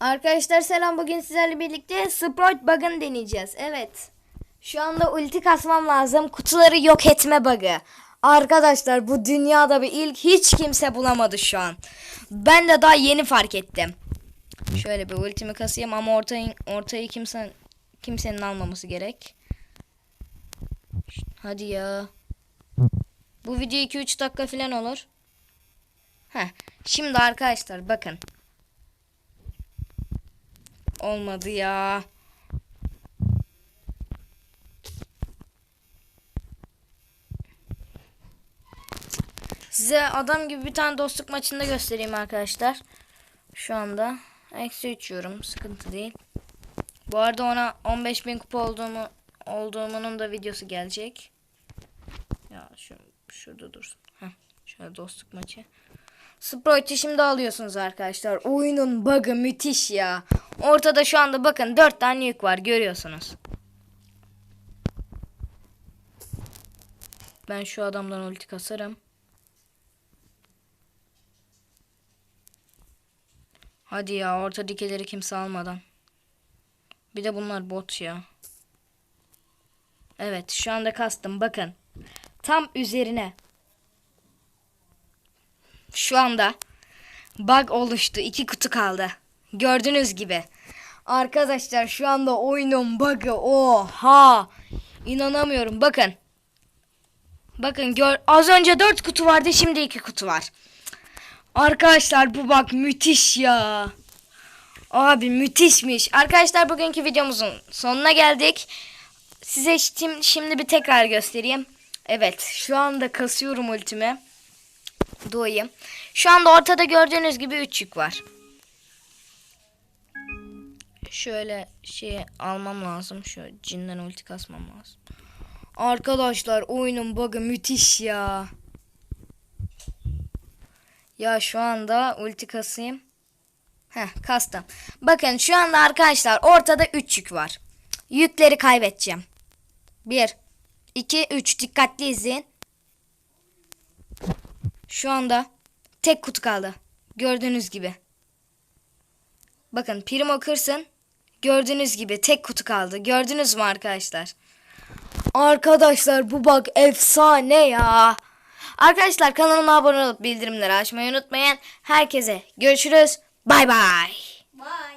Arkadaşlar selam bugün sizlerle birlikte Sprite bug'ını deneyeceğiz. Evet. Şu anda ulti kasmam lazım. Kutuları yok etme bug'ı. Arkadaşlar bu dünyada bir ilk hiç kimse bulamadı şu an. Ben de daha yeni fark ettim. Şöyle bir ultimi kasayım ama ortayı, ortayı kimse, kimsenin almaması gerek. Hadi ya. Bu video 2-3 dakika falan olur. Heh. Şimdi arkadaşlar bakın. Olmadı ya. Size adam gibi bir tane dostluk maçında göstereyim arkadaşlar. Şu anda eksi 3 yorum. Sıkıntı değil. Bu arada ona 15.000 kupa olduğumu olduğumunun da videosu gelecek. Ya şu şurada dursun. Heh, şöyle dostluk maçı. Sprite'i şimdi alıyorsunuz arkadaşlar. Oyunun bug'ı müthiş ya. Ortada şu anda bakın 4 tane yük var görüyorsunuz. Ben şu adamdan ulti kasarım. Hadi ya orta dikeleri kimse almadan. Bir de bunlar bot ya. Evet şu anda kastım bakın. Tam üzerine. Şu anda bug oluştu. iki kutu kaldı. Gördüğünüz gibi. Arkadaşlar şu anda oyunun bug'ı. Oha. İnanamıyorum. Bakın. Bakın gör az önce 4 kutu vardı şimdi 2 kutu var. Arkadaşlar bu bak müthiş ya. Abi müthişmiş. Arkadaşlar bugünkü videomuzun sonuna geldik. Size şim- şimdi bir tekrar göstereyim. Evet şu anda kasıyorum ultimi. Doğayım. Şu anda ortada gördüğünüz gibi 3 yük var. Şöyle şey almam lazım. Şu cinden ulti kasmam lazım. Arkadaşlar oyunun bug'ı müthiş ya. Ya şu anda ulti kasayım. Heh kastım. Bakın şu anda arkadaşlar ortada 3 yük var. Yükleri kaybedeceğim. 1 2 3 dikkatli izleyin. Şu anda tek kutu kaldı. Gördüğünüz gibi. Bakın Primo kırsın. Gördüğünüz gibi tek kutu kaldı. Gördünüz mü arkadaşlar? Arkadaşlar bu bak efsane ya. Arkadaşlar kanalıma abone olup bildirimleri açmayı unutmayın. Herkese görüşürüz. Bay bay. Bye.